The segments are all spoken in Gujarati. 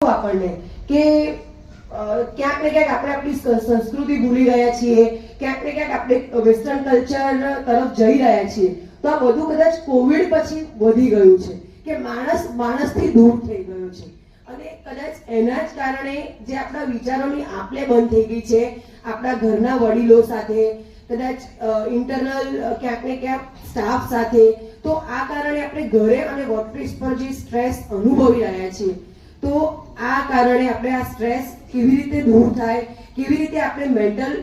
આપણને કે ક્યાંક ને ક્યાંક આપણે આપણી સંસ્કૃતિ ભૂલી રહ્યા છીએ, ક્યાંક ને ક્યાંક આપણે વેસ્ટર્ન કલ્ચર તરફ જઈ રહ્યા છીએ. તો આ બધું કદાચ કોવિડ પછી વધી ગયું છે, કે માણસ, માણસથી દૂર થઈ ગયો છે. અને કદાચ એના જ કારણે જે આપણા વિચારોની આપલે બંધ થઈ ગઈ છે, આપણા ઘરના વડીલો સાથે, કદાચ ઇન્ટરનલ ક્યાંક ને ક્યાંક સ્ટાફ સાથે, તો આ કારણે આપણે ઘરે અને વર્કપ્લેસ પર જે સ્ટ્રેસ અનુભવી રહ્યા છીએ, તો આ કારણે આપણે આ સ્ટ્રેસ કેવી રીતે દૂર થાય, કેવી રીતે આપણે મેન્ટલ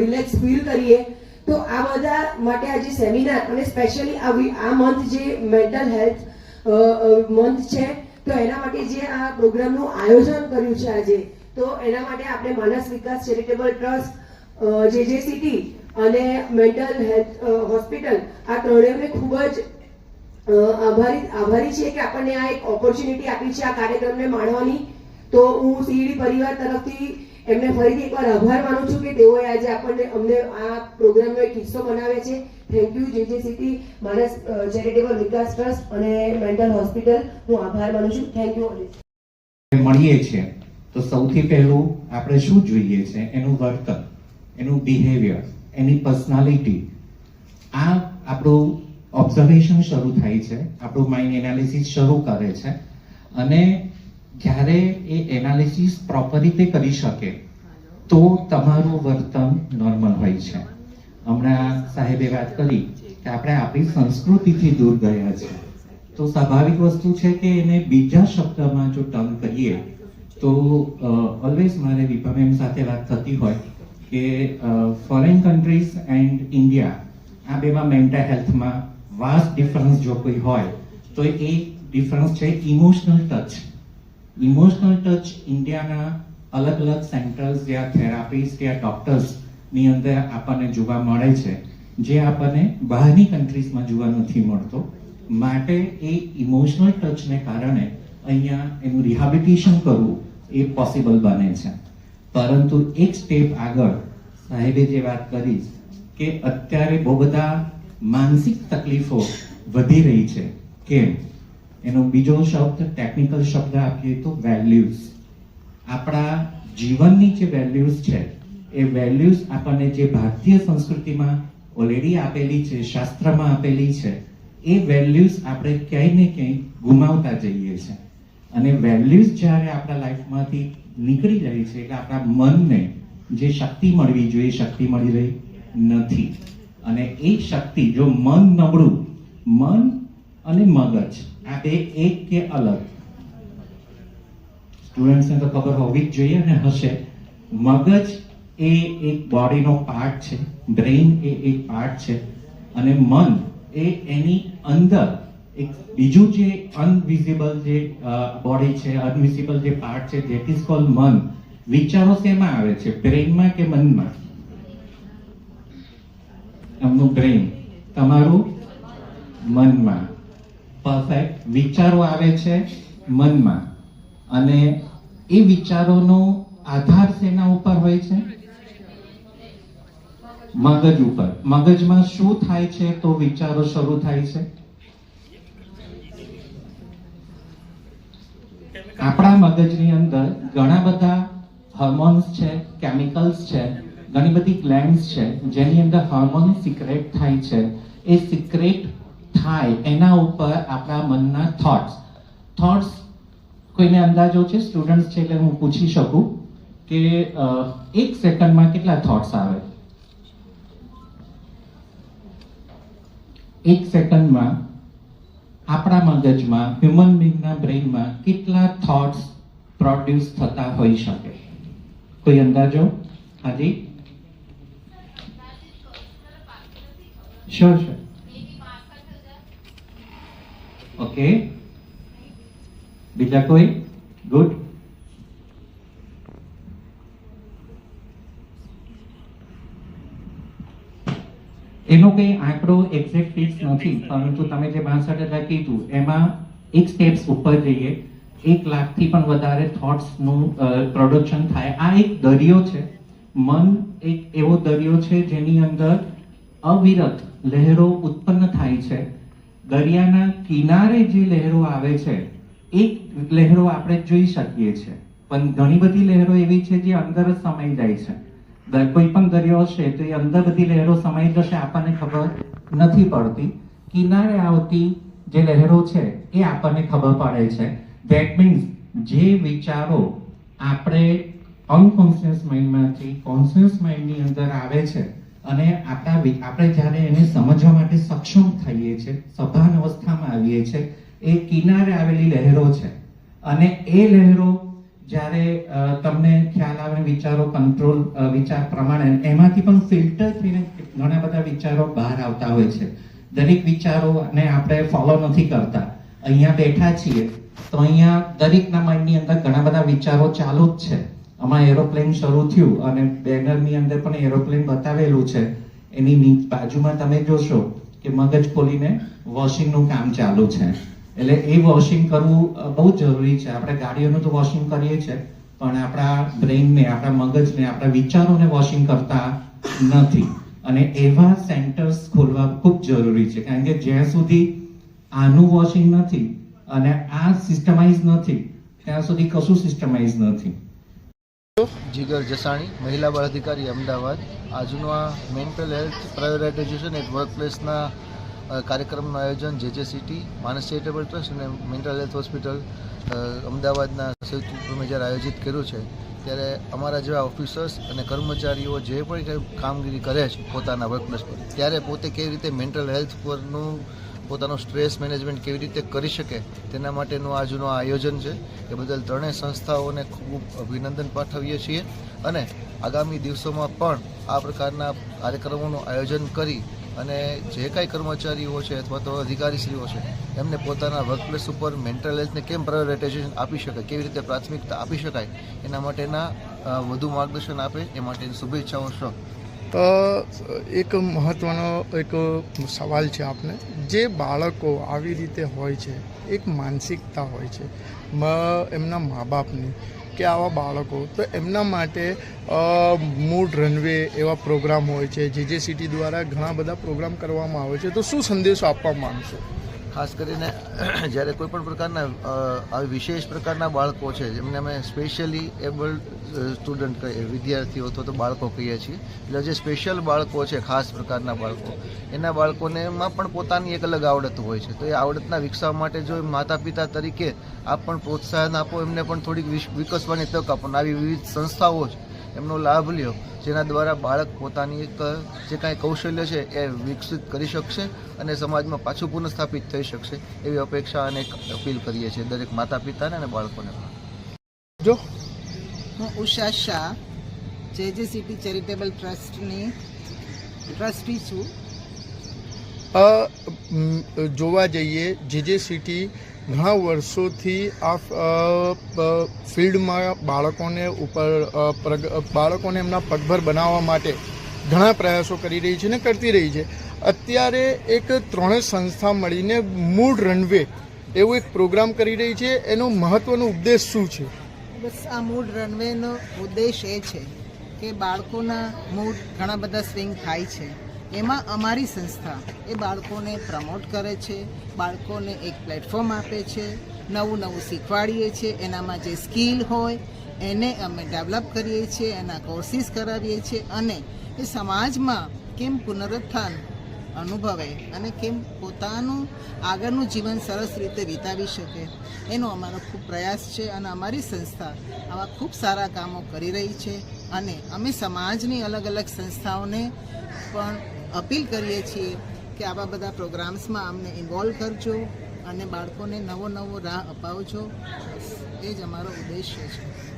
રિલેક્સ ફીલ કરીએ, તો આ બધા માટે આજે સેમિનાર અને સ્પેશિયલી આ મંથ જે મેન્ટલ હેલ્થ મંથ છે તો એના માટે જે આ પ્રોગ્રામનું આયોજન કર્યું છે આજે, તો એના માટે આપણે માનસ વિકાસ ચેરિટેબલ ટ્રસ્ટ જે જે સિટી અને મેન્ટલ હેલ્થ હોસ્પિટલ, આ ત્રણેયને ખૂબ જ આભારી આભારી છે કે આપણને આ એક ઓપોર્ચ્યુનિટી આપી છે આ કાર્યક્રમને માણવાની. તો હું સીડી પરિવાર તરફથી એમને ફરીથી એકવાર આભાર માનું છું કે તેઓએ આજે આપણને અમને આ પ્રોગ્રામનો એક હિસ્સો બનાવે છે. થેન્ક યુ જે જે city Manas charitable Vikas trust અને મેન્ટલ હોસ્પિટલ હું આભાર માનું છું. થેન્ક યુ મળીએ છીએ. તો સૌથી પહેલું આપણે શું જોઈએ છે? એનું વર્તન, એનું બિહેવિયર એની પર્સનાલિટી આ આપણું ઓબ્ઝર્વેશન શરૂ થાય છે. આપણું માઇન્ડ એનાલિસિસ શરૂ કરે છે. અને જ્યારે એ એનાલિસિસ પ્રોપર રીતે કરી શકે, તો તમારું વર્તન નોર્મલ હોય છે. હમણાં સાહેબે વાત કરી કે આપણે આપણી સંસ્કૃતિથી દૂર ગયા છે. તો સ્વાભાવિક વસ્તુ છે કે એને બીજા શબ્દમાં જો ટર્ન કરીએ, તો ઓલવેઝ મારે વિભા મેમ સાથે વાત થતી હોય કે ફોરેન કન્ટ્રીઝ એન્ડ ઇન્ડિયા આ બેમાં મેન્ટલ હેલ્થમાં વાસ્ટ ડિફરન્સ જો કોઈ હોય, તો એ ડિફરન્સ છે ઇમોશનલ ટચ ઇમોશનલ ટચ ઇન્ડિયાના અલગ અલગ સેન્ટર્સ યા થેરાપીસ્ટ યા ડોક્ટર્સની અંદર આપણને જોવા મળે છે, જે આપણને બહારની કન્ટ્રીઝમાં જોવા નથી મળતો. માટે એ ઇમોશનલ ટચને કારણે અહીંયા એનું રિહાબિલિટેશન કરવું એ પોસિબલ બને છે. પરંતુ એક સ્ટેપ આગળ સાહેબે જે વાત કરી કે અત્યારે બહુ બધા માનસિક તકલીફો વધી રહી છે. કેમ? એનો બીજો શબ્દ ટેકનિકલ શબ્દ આપીએ તો વેલ્યુઝ આપણા જીવનની જે વેલ્યુઝ છે, એ વેલ્યુઝ આપણને જે ભારતીય સંસ્કૃતિમાં ઓલરેડી આપેલી છે, શાસ્ત્રમાં આપેલી છે, એ વેલ્યુઝ આપણે ક્યાંય ને ક્યાંય ગુમાવતા જઈએ છીએ. અને વેલ્યુઝ જ્યારે આપણા લાઈફમાંથી નીકળી જાય છે, એટલે આપણા મનને જે શક્તિ મળવી જોઈએ શક્તિ મળી રહી નથી. અને એ શક્તિ જો મન નબળું, મન અને મગજ. આ બે એક કે અલગ? સ્ટુડન્ટ્સને તો ખબર હોવી જ જોઈએ અને હશે. મગજ એ એક બોડીનો પાર્ટ છે બ્રેઇન એ એક પાર્ટ છે, અને મન એ એની અંદર એક બીજું જે અનવિઝિબલ જે બોડી છે અનવિઝિબલ જે પાર્ટ છે ધેટ ઇઝ કોલ મન. વિચારો શેમાં આવે છે? બ્રેઇનમાં કે મનમાં? એમનું બ્રેઇન તમારું મનમાં. પરફેક્ટ વિચારો આવે છે મનમાં. અને એ વિચારોનો આધાર શેના ઉપર હોય છે? મગજ ઉપર. મગજમાં શું થાય છે તો વિચારો શરૂ થાય છે? આપણા મગજની અંદર ઘણા બધા હોર્મોન્સ છે કેમિકલ્સ છે, ઘણી બધી ગ્લેન્ડ્સ છે, જેની અંદર હોર્મોન સિક્રેટ થાય છે. એ સિક્રેટ થાય, એના ઉપર આપણા મનના થોટ્સ થોટ્સ કોઈને અંદાજો છે? સ્ટુડન્ટ્સ છે એટલે હું પૂછી શકું કે એક સેકન્ડમાં કેટલા થોટ્સ આવે? એક સેકન્ડમાં આપણા મગજમાં હ્યુમન બિંગના બ્રેઇનમાં કેટલા થોટ્સ પ્રોડ્યુસ થતા હોઈ શકે? કોઈ અંદાજો? હાજી? શ્યોર શ્યોર ઓકે બીજા કોઈ ગુડ એનો કઈ આંકડો એક્ઝેક્ટ ફિક્સ નથી, પરંતુ તમે જે બાસઠ હજાર કીધું, એમાં એક સ્ટેપ્સ ઉપર જઈએ. એક લાખથી પણ વધારે થોટ્સનું પ્રોડક્શન થાય. આ એક દરિયો છે. મન એક એવો દરિયો છે જેની અંદર અવિરત લહેરો ઉત્પન્ન થાય છે. દરિયાના કિનારે જે લહેરો આવે છે એક લહેરો આપણે જોઈ શકીએ છીએ પણ ઘણી બધી લહેરો એવી છે જે અંદર જ સમાઈ જાય છે. કોઈ પણ દરિયો હશે તો એ અંદર બધી લહેરો સમાઈ જશે આપણને ખબર નથી પડતી. કિનારે આવતી જે લહેરો છે એ આપણને ખબર પડે છે. ધેટ મીન્સ જે વિચારો આપણે અનકોન્શિયસ માઇન્ડમાંથી કોન્શિયસ માઇન્ડની અંદર આવે છે અને આપણા આપણે જ્યારે એને સમજવા માટે સક્ષમ છીએ સભાન અવસ્થામાં આવીએ છીએ. એ કિનારે આવેલી લહેરો છે. અને એ લહેરો જ્યારે તમને ખ્યાલ આવે, વિચારો કંટ્રોલ વિચાર પ્રમાણે, એમાંથી પણ ફિલ્ટર થઈને ઘણા બધા વિચારો બહાર આવતા હોય છે. દરેક વિચારોને આપણે ફોલો નથી કરતા. અહીંયા બેઠા છીએ, તો અહીંયા દરેકના માઇન્ડની અંદર ઘણા બધા વિચારો ચાલુ જ છે. આમાં એરોપ્લેન શરૂ થયું અને બેનરની અંદર પણ એરોપ્લેન બતાવેલું છે. એની બાજુમાં તમે જોશો કે મગજ ખોલીને વોશિંગનું કામ ચાલુ છે. એટલે એ વોશિંગ કરવું બહુ જરૂરી છે. આપણે ગાડીઓનું તો વોશિંગ કરીએ છીએ, પણ આપણા બ્રેઇનને આપણા મગજને, આપણા વિચારોને વોશિંગ કરતા નથી. અને એવા સેન્ટર્સ ખોલવા ખૂબ જરૂરી છે. કારણ કે જ્યાં સુધી આનું વોશિંગ નથી અને આ સિસ્ટમાઇઝ નથી, ત્યાં સુધી કશું સિસ્ટમાઇઝ નથી. જીગર જસાણી, મહિલા બાળ અધિકારી, અમદાવાદ. આજનું આ મેન્ટલ હેલ્થ પ્રાયોરિટાઇઝેશન એટ વર્કપ્લેસના કાર્યક્રમનું આયોજન જે જે સિટી માનસ ચેરિટેબલ ટ્રસ્ટ અને મેન્ટલ હેલ્થ હોસ્પિટલ અમદાવાદના સંયુક્ત ઉપક્રમે જ્યારે આયોજિત કર્યું છે, ત્યારે અમારા જેવા ઓફિસર્સ અને કર્મચારીઓ જે પણ કામગીરી કરે છે પોતાના વર્કપ્લેસ પર, ત્યારે પોતે કેવી રીતે મેન્ટલ હેલ્થ પરનું પોતાનું સ્ટ્રેસ મેનેજમેન્ટ કેવી રીતે કરી શકે તેના માટેનું આજનું આયોજન છે. એ બદલ ત્રણેય સંસ્થાઓને ખૂબ અભિનંદન પાઠવીએ છીએ અને આગામી દિવસોમાં પણ આ પ્રકારના કાર્યક્રમોનું આયોજન કરી અને જે કાંઈ કર્મચારીઓ છે અથવા તો અધિકારીશ્રીઓ છે, એમને પોતાના વર્કપ્લેસ ઉપર મેન્ટલ હેલ્થને કેમ પ્રાયોરિટાઇઝેશન આપી શકાય, કેવી રીતે પ્રાથમિકતા આપી શકાય, એના માટેના વધુ માર્ગદર્શન આપે એ માટેની શુભેચ્છાઓ છો એક મહત્ત્વનો એક સવાલ છે આપને. જે બાળકો આવી રીતે હોય છે, એક માનસિકતા હોય છે એમના મા બાપની કે આવા બાળકો, તો એમના માટે મૂડ રનવે એવા પ્રોગ્રામ હોય છે, જે જે સિટી દ્વારા ઘણા બધા પ્રોગ્રામ કરવામાં આવે છે. તો શું સંદેશો આપવા માંગશો? ખાસ કરીને જ્યારે કોઈ પણ પ્રકારના વિશેષ પ્રકારના બાળકો છે, જેમને અમે સ્પેશિયલી એબલ્ડ સ્ટુડન્ટ કહીએ, વિદ્યાર્થીઓ અથવા તો બાળકો કહીએ છીએ, એટલે જે સ્પેશિયલ બાળકો છે, ખાસ પ્રકારના બાળકો, એના બાળકોને એમાં પણ પોતાની એક અલગ આવડત હોય છે. તો એ આવડતના વિકસાવવા માટે જો માતા પિતા તરીકે આપ પણ પ્રોત્સાહન આપો, એમને પણ થોડીક વિકસવાની તક આપો. આવી વિવિધ સંસ્થાઓ છે, એમનો લાભ લ્યો. જેના દ્વારા બાળક પોતાની એક જે કાંઈ કૌશલ્ય છે એ વિકસિત કરી શકશે અને સમાજમાં પાછું પુનઃસ્થાપિત થઈ શકશે એવી અપેક્ષા અને એક અપીલ કરીએ છીએ દરેક માતા પિતાને અને બાળકોને પણ. જો? હું ઉષા શાહ જે જે સિટી ચેરિટેબલ ટ્રસ્ટની ટ્રસ્ટી છું. જોવા જઈએ જે જે સિટી ઘણા વર્ષોથી આ ફિલ્ડમાં બાળકોને ઉપર બાળકોને એમના પગભર બનાવવા માટે ઘણા પ્રયાસો કરી રહી છે ને કરતી રહી છે. અત્યારે એક ત્રણેય સંસ્થા મળીને મૂળ રનવે એવો એક પ્રોગ્રામ કરી રહી છે. એનો મહત્વનો ઉપદેશ શું છે? બસ આ મૂડ રનવેનો ઉદ્દેશ એ છે કે બાળકોના મૂડ ઘણા બધા સ્વિંગ થાય છે. એમાં અમારી સંસ્થા એ બાળકોને પ્રમોટ કરે છે, બાળકોને એક પ્લેટફોર્મ આપે છે, નવું નવું શીખવાડીએ છીએ એનામાં જે સ્કિલ હોય એને અમે ડેવલપ કરીએ છીએ, એના કોર્સિસ કરાવીએ છીએ અને એ સમાજમાં કેમ પુનરુત્થાન અનુભવે અને કેમ પોતાનું આગળનું જીવન સરસ રીતે વિતાવી શકે, એનો અમારો ખૂબ પ્રયાસ છે અને અમારી સંસ્થા આવા ખૂબ સારા કામો કરી રહી છે અને અમે સમાજની અલગ અલગ સંસ્થાઓને પણ અપીલ કરીએ છીએ કે આવા બધા પ્રોગ્રામ્સમાં અમને ઇન્વોલ્વ કરજો અને બાળકોને નવો નવો રાહ અપાવજો. એ જ અમારો ઉદ્દેશ્ય છે.